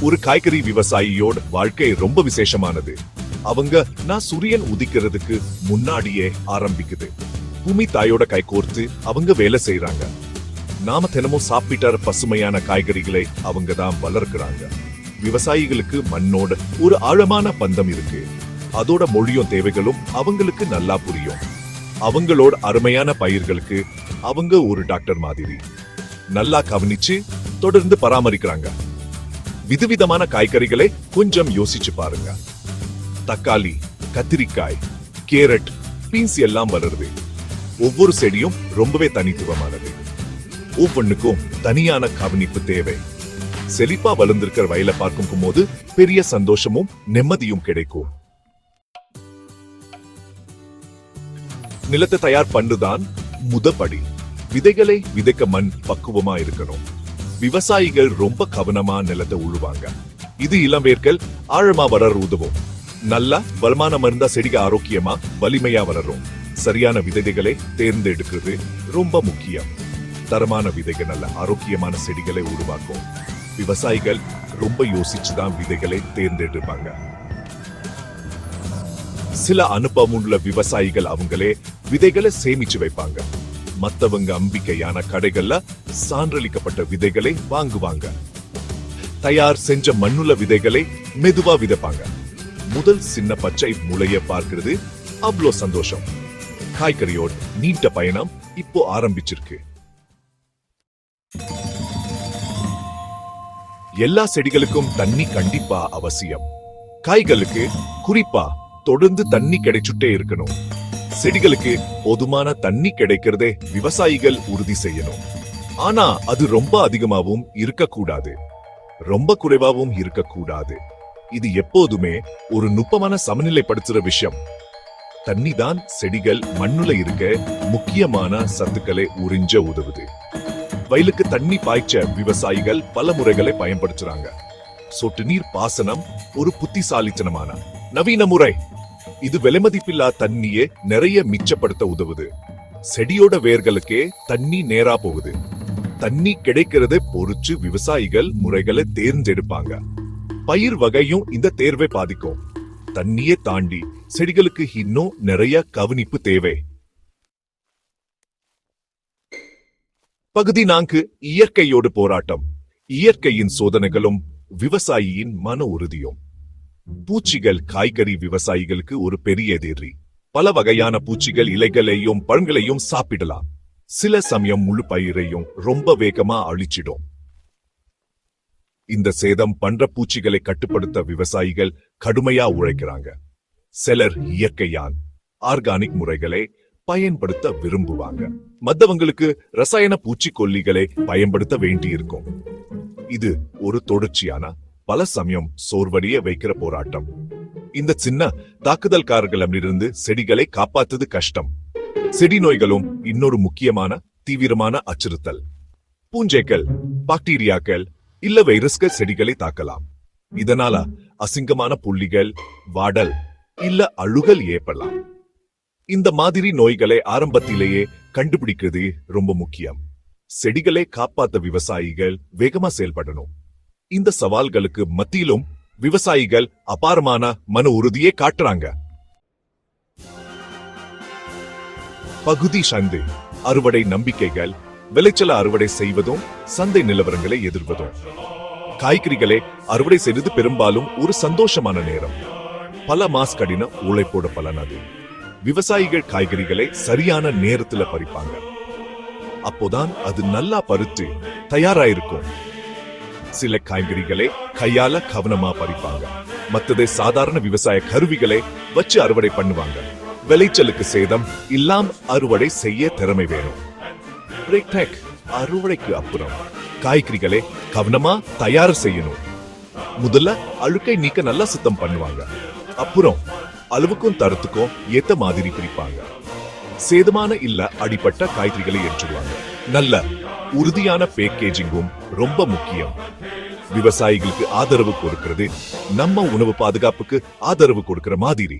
ஒரு காய்கறி விவசாயியோட வாழ்க்கை ரொம்ப விசேஷமானது. அவங்க நான் சூரியன் உதிக்கிறதுக்கு முன்னாடியே ஆரம்பிக்குது. பூமி தாயோட கை கோர்த்து அவங்க வேலை செய்யறாங்க நாம தினமும் சாப்பிட்டார பசுமையான காய்கறிகளை அவங்க தான் வளர்க்கறாங்க. விவசாயிகளுக்கு மண்ணோட ஒரு ஆழமான பந்தம் இருக்கு. அதோட மொழியும் தேவைகளும் அவங்களுக்கு நல்லா புரியும். அவங்களோட அருமையான பயிர்களுக்கு அவங்க ஒரு டாக்டர் மாதிரி. நல்லா கவனிச்சு தொடர்ந்து பராமரிக்கிறாங்க. விதவிதமான காய்கறிகளை கொஞ்சம் யோசிச்சு பாருங்க. தக்காளி கத்திரிக்காய் கேரட் பீன்ஸ் எல்லாம் வளருது. ஒவ்வொரு செடியும் ரொம்பவே தனித்துவமானது. ஒவ்வொன்றுக்கும் தனியான கவனிப்பு தேவை. செழிப்பா வளர்ந்திருக்கிற வயலை பார்க்கும் போது பெரிய சந்தோஷமும் நிம்மதியும் கிடைக்கும். நிலத்தை தயார் பண்ணுதான் முதப்படி விதைகளை விதைக்க மண் பக்குவமா இருக்கணும். விவசாயிகள் ரொம்ப கவனமா நிலத்தை உழுவாங்க. இது இளம்பேர்கள் ஆழமா வளர உதவும் நல்லா வருமானம் இருந்தா செடிக ஆரோக்கியமா வலிமையா வளரும். சரியான விதைகளை தேர்ந்தெடுக்கிறது ரொம்ப முக்கியம். தரமான விதைகள் நல்ல ஆரோக்கியமான செடிகளை உருவாக்கும். விவசாயிகள் ரொம்ப யோசிச்சுதான் விதைகளை தேர்ந்தெடுப்பாங்க. சில அனுபவம் உள்ள விவசாயிகள் அவங்களே விதைகளை சேமிச்சு வைப்பாங்க. மத்தவங்க அம்பிக்கையான கடைகள்ல சான்றளிக்கப்பட்ட விதைகளை வாங்குவாங்க. தயார் செஞ்ச மண்ணுள்ள விதைகளை மெதுவா விதைப்பாங்க. முதல் சின்ன பச்சை முளைய பார்க்கிறது அவ்வளோ சந்தோஷம். காய்கறியோட நீண்ட பயணம் இப்போ ஆரம்பிச்சிருக்கு. எல்லா செடிகளுக்கும் தண்ணி கண்டிப்பா அவசியம். காய்களுக்கு குறிப்பா தொடர்ந்து தண்ணி கிடைச்சுட்டே இருக்கணும். செடிகளுக்கு போதுமான தண்ணி கிடைக்கிறதே விவசாயிகள் உறுதி செய்யணும். ஆனா அது ரொம்ப அதிகமாவும் இருக்கக்கூடாது. ரொம்ப குறைவாவும் இருக்கக்கூடாது. இது எப்போதுமே ஒரு நுட்பமான சமநிலைப்படுத்துற விஷயம். தண்ணி தான் செடிகள் மண்ணுல இருக்க முக்கியமான சத்துக்களை உறிஞ்ச உதவுது. வயலுக்கு தண்ணி பாய்ச்ச விவசாயிகள் பல முறைகளை பயன்படுத்துறாங்க. சொட்டு நீர் பாசனம் ஒரு புத்திசாலித்தனமான நவீன முறை. இது விலைமதிப்பில்லா தண்ணியை நிறைய மிச்சப்படுத்த உதவுது. செடியோட வேர்களுக்கே தண்ணி நேரா போகுது. தண்ணி கிடைக்கிறதை பொறிச்சு விவசாயிகள் முறைகளை தேர்ந்தெடுப்பாங்க. பயிர் வகையும் இந்த தேர்வை பாதிக்கும். தண்ணியை தாண்டி செடிகளுக்கு இன்னும் நிறைய கவனிப்பு தேவை. பகுதி நான்கு இயற்கையோடு போராட்டம். இயற்கையின் சோதனைகளும் விவசாயியின் மன உறுதியும். பூச்சிகள் காய்கறி விவசாயிகளுக்கு ஒரு பெரிய எதிரி. பல வகையான பூச்சிகள் இலைகளையும் பழங்களையும் சாப்பிடலாம். சில சமயம் முழு பயிரையும் ரொம்ப வேகமா அழிச்சிடும். இந்த சேதம் பண்ற பூச்சிகளை கட்டுப்படுத்த விவசாயிகள் கடுமையா உழைக்கிறாங்க. சிலர் இயற்கையான் ஆர்கானிக் முறைகளை பயன்படுத்த விரும்புவாங்க. மத்தவங்களுக்கு ரசாயன பூச்சிக்கொல்லிகளை பயன்படுத்த வேண்டியிருக்கும். இது ஒரு தொடர்ச்சியான பல சமயம் சோர்வடைய வைக்கிற போராட்டம். இந்த சின்ன தாக்குதல்காரர்களிடமிருந்து செடிகளை காப்பாத்துது கஷ்டம். செடி நோய்களும் இன்னொரு முக்கியமான தீவிரமான அச்சுறுத்தல். பூஞ்சைகள் பாக்டீரியாக்கள் இல்ல வைரஸ்கள் செடிகளை தாக்கலாம். இதனால அசிங்கமான புள்ளிகள் வாடல் இல்ல அழுகல் ஏற்படலாம். இந்த மாதிரி நோய்களை ஆரம்பத்திலேயே கண்டுபிடிக்கிறது ரொம்ப முக்கியம். செடிகளை காப்பாத்த விவசாயிகள் வேகமா செயல்படணும். இந்த சவால்களுக்கு மத்தியிலும் விவசாயிகள் அபாரமான மன உறுதியை காட்டுறாங்க. பகுதி சந்தை அறுவடை நம்பிக்கைகள் விளைச்சல அறுவடை செய்வதும் சந்தை நிலவரங்களை எதிர்வதும். காய்கறிகளை அறுவடை செய்வது பெரும்பாலும் ஒரு சந்தோஷமான நேரம். பல மாஸ் கடின உழைப்போட பலன் அது. விவசாயிகள் காய்கறிகளை சரியான நேரத்துல பறிப்பாங்க. அப்போதான் அது நல்லா பருத்து தயாராயிருக்கும் சில காய்கறிகளை கையால கவனமா பறிப்பாங்க. மத்ததை சாதாரண விவசாய கருவிகளை வச்சு அறுவடை பண்ணுவாங்க. விளைச்சலுக்கு சேதம் இல்லாம அறுவடை செய்ய திறமை வேணும். அறுவடைக்கு அப்புறம் காய்கறிகளை கவனமா தயார் செய்யணும். முதல்ல அழுக்கை நீக்க நல்லா சுத்தம் பண்ணுவாங்க. அப்புறம் அளவுக்கும் தரத்துக்கும் ஏத்த மாதிரி பிரிப்பாங்க. சேதமான இல்ல அடிப்பட்ட காய்கறிகளை ஏற்றுவாங்க. நல்ல உறுதியான பேக்கேஜிங்கும் ரொம்ப முக்கியம். விவசாயிகளுக்கு ஆதரவு கொடுக்கிறது நம்ம உணவு பாதுகாப்புக்கு ஆதரவு கொடுக்கிற மாதிரி.